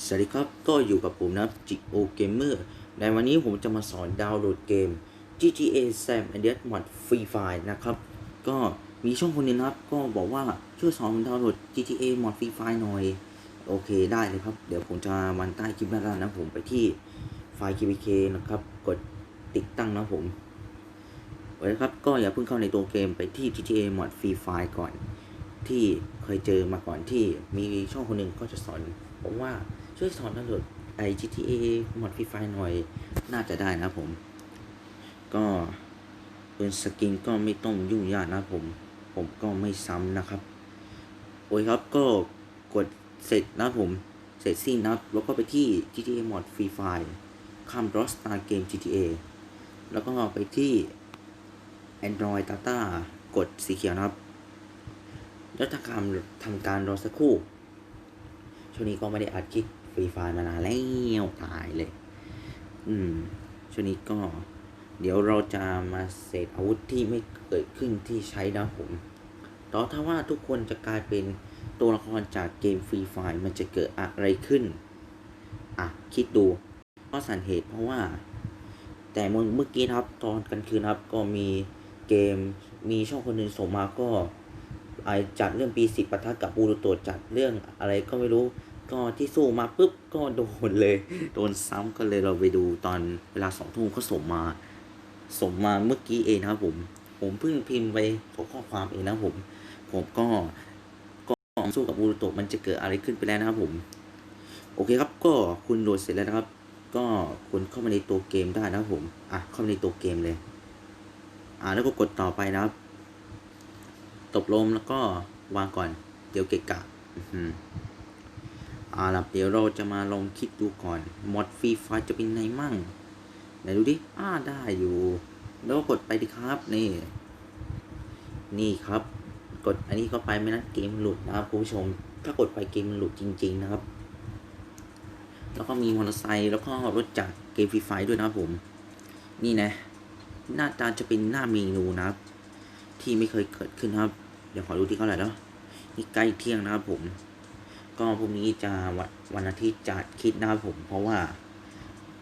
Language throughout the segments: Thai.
สวัสดีครับ ก็อยู่กับผมนะจิโอเกมเมอร์ในวันนี้ผมจะมาสอนดาวน์โหลดเกม GTA Sam Andreas Mod Free Fire นะครับ ก็มีช่องคนหนึงนะครับ ก็บอกว่าช่วยสอนผมดาวน์โหลด GTA Mod Free Fire หน่อย โอเคได้เลยครับ เดี๋ยวผมจะวันใต้คลิปหน้าๆนะผมไปที่ไฟล์ KPK นะครับ กดติดตั้งนะผมโอเคครับ ก็อย่าเพิ่งเข้าในตัวเกมไปที่ GTA Mod Free Fire ก่อน ที่เคยเจอมาก่อนที่มีช่องคนหนึ่งก็จะสอนผมว่า ช่วยสอนดาวน์โหลดไอ GTA Mod Free Fire หน่อย น่าจะได้นะผม ก็เป็นสกินก็ไม่ต้องยุ่งยากนะผม ผมก็ไม่ซ้ำนะครับ โอ้ยครับก็กดเสร็จนะผม เสร็จสิ้นนะแล้วก็ไปที่ GTA Mod Free Fire ข้าม Rockstar Game GTA แล้วก็ไปที่ Android Data กดสีเขียวนะครับแล้วทำการทำการรอสักครู่ช่วงนี้ก็ไม่ได้อัดคลิป ฟรีไฟล์มานานแล้วตายเลย อืม ช่วงนี้ก็ เดี๋ยวเราจะมาเสร็จอาวุธที่ไม่เกิดขึ้นที่ใช้นะผมต่อถ้าว่าทุกคนจะกลายเป็นตัวละครจากเกมฟรีไฟล์มันจะเกิดอะไรขึ้น อะ คิดดูเพราะสันเหตุเพราะว่า แต่เมื่อกี้ครับตอนกลางคืนครับ ก็มีเกมมีช่องคนหนึ่งส่งมาก็ไอจัดเรื่องปีสิบปะทะกับบูรุโตจัดเรื่องอะไรก็ไม่รู้ ก็ที่สู้มาปุ๊บก็โดนเลย โดนซ้ำก็เลยเราไปดูตอนเวลาสองทุ่มเขาส่งมาส่งมาเมื่อกี้เองนะครับผม ผมเพิ่งพิมพ์ไปข้อความเองนะผม ผมก็ก็สู้กับบูรุโตมันจะเกิดอะไรขึ้นไปแล้วนะครับผม โอเคครับก็คุณโหลดเสร็จแล้วนะครับ ก็คุณเข้ามาในตัวเกมได้นะครับผมอะเข้ามาในตัวเกมเลย อ่าแล้วก็กดต่อไปนะครับตกลงแล้วก็วางก่อน เดี๋ยวเกะกะ อ่าล่ะเดี๋ยวเราจะมาลองคิดดูก่อนมอดฟรีไฟจะเป็นไงมั่งไหนดูดิอ่าได้อยู่ แล้วก็กดไปดิครับ นี่ นี่ครับ กดอันนี้เข้าไปไม่นั้นเกมหลุดนะครับคุณผู้ชม ถ้ากดไปเกมหลุดจริง ๆ นะครับ แล้วก็มีมอเตอร์ไซค์แล้วก็รถจากรเกมฟรีไฟด้วยนะครับผม นี่นะ หน้าตาจะเป็นหน้าเมนูนะครับ ที่ไม่เคยเกิดขึ้นครับ เดี๋ยวขอดูที่เท่าไหร่แล้วนี่ใกล้เที่ยงนะครับผม ก็พรุ่งนี้จะวันวันอาทิตย์จัดคิดนะครับผม เพราะว่า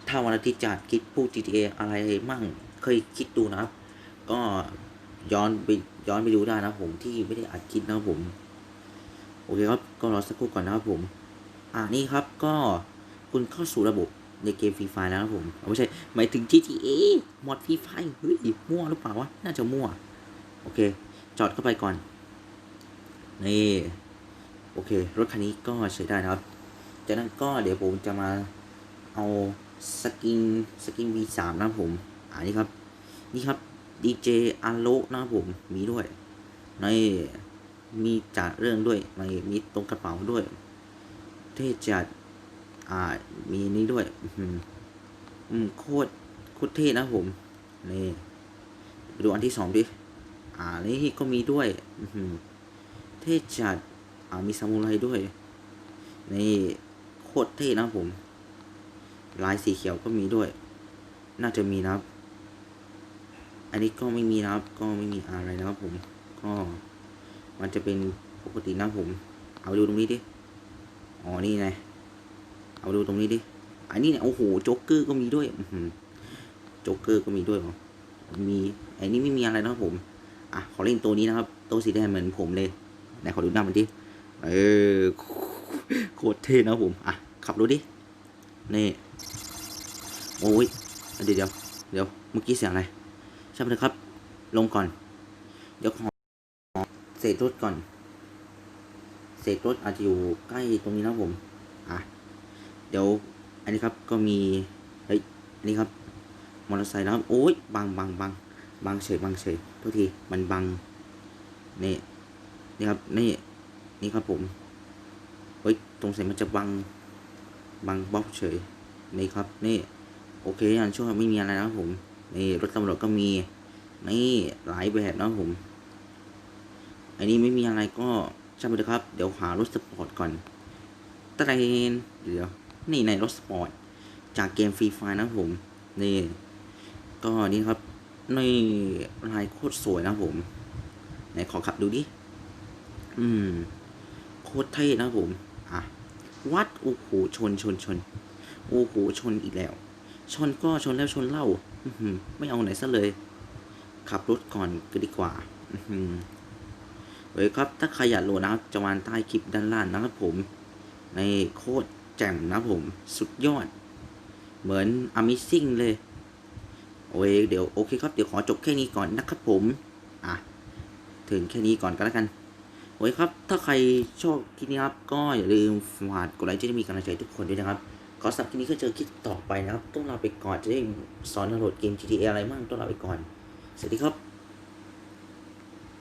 ถ้าวันอาทิตย์จัดคิดพูด GTA อะไรมั่งเคยคิดดูนะครับ ก็ย้อนไปย้อนไปดูได้นะผมที่ไม่ได้อัดคลิปนะครับผม โอเคครับก็รอสักครู่ก่อนนะครับผม อ่านี่ครับก็คุณเข้าสู่ระบบในเกมฟรีไฟแล้วนะครับผมไม่ใช่หมายถึง GTA มอดฟรีไฟเฮ้ยมั่วหรือเปล่าวะน่าจะมั่ว โอเค จอดเข้าไปก่อน นี่ โอเค รถคันนี้ก็ใช้ได้นะครับ จากนั้นก็เดี๋ยวผมจะมาเอาสกินสกิน V3 นะครับผมอ่านี่ครับ นี่ครับ DJ อันโลนะครับผมมีด้วย ในมีจัดเรื่องด้วยมีมีตรงกระเป๋าด้วย เท่จัดอ่ามีนี้ด้วยอือหืออืมโคตรโคตรเท่นะผมนี่ดูอันที่สองดิอ่านี่ก็มีด้วย อือหือเท่จัด อามีซามูไรด้วย นี่โคตรเท่นะผม ลายสีเขียวก็มีด้วย น่าจะมีนะครับ อันนี้ก็ไม่มีนะครับ ก็ไม่มีอะไรนะครับผม ก็มันจะเป็นปกตินะผม เอาดูตรงนี้ดิ อ๋อ นี่ไง เอาดูตรงนี้ดิ อันนี้เนี่ยโอ้โหโจ๊กเกอร์ก็มีด้วยอือหือโจ๊กเกอร์ก็มีด้วยเหรอ มีอ้นี่ไม่มีอะไรนะครับผม อะ ขอเล่นตัวนี้นะครับ ตัวสีแดงเหมือนผมเลย ไหนขอดูหน้ามันดิ เออโคตรเท่นะผม อะ ขับรถดิ นี่ โอ้ย เดี๋ยวเดี๋ยวเดี๋ยว เมื่อกี้เสียงอะไรใช่ไหมครับ ลงก่อน เดี๋ยวขอเศษรถก่อน เศษรถอาจจะอยู่ใกล้ตรงนี้นะผม อะ เดี๋ยว อันนี้ครับ ก็มี เฮ้ย อันนี้ครับ มอเตอร์ไซค์นะครับ โอ้ย บังบังบังบังเฉยบังเฉยโทษที มันบัง นี่ นี่ครับ นี่ นี่ครับผมเฮ้ยตรงใส่มันจะบังบังบล็อกเฉยนี่ครับนี่โอเคอันช่วงไม่มีอะไรนะครับผมนี่รถตำรวจก็มีนี่หลายแบบนะครับผม อันนี้ไม่มีอะไรก็ช่างมันเถอะครับ เดี๋ยวหารถสปอร์ตก่อนตะเรนเดี๋ยวนี่ในรถสปอร์ตจากเกมฟรีไฟนะผม นี่ ก็นี่ครับนี่ลายโคตรสวยนะผม ไหนขอขับดูดิ อืม คตรเท่นะครับผมอะวัดโอ้โหชนชนชนโอ้โหชนอีกแล้ว ชนก็ชนแล้วชนเล่าอื้อหือไม่เอาไหนซะเลย ขับรถก่อนก็ดีกว่าอื้อหือเฮ้ยครับ ถ้าใครอยากโหลดนะครับจะวางใต้คลิปด้านล่างนะครับผม ในโคตรแจ่มนะครับผม สุดยอด เหมือน Amazing เลยโอ้ยเดี๋ยวโอเคครับ เดี๋ยวขอจบแค่นี้ก่อนนะครับผม อะ ถึงแค่นี้ก่อนก็แล้วกัน โอ้ยครับ ถ้าใครชอบคลิปนี้ครับ ก็อย่าลืมฝากกดไลค์จะได้มีกำลังใจทุกคนด้วยนะครับขอสำหรับคลิปนี้ก็เจอคลิปต่อไปนะครับ ต้องลาไปก่อนจะได้สอนดาวน์โหลดเกม GTA อะไรมั่งต้องลาไปก่อน สวัสดีครับ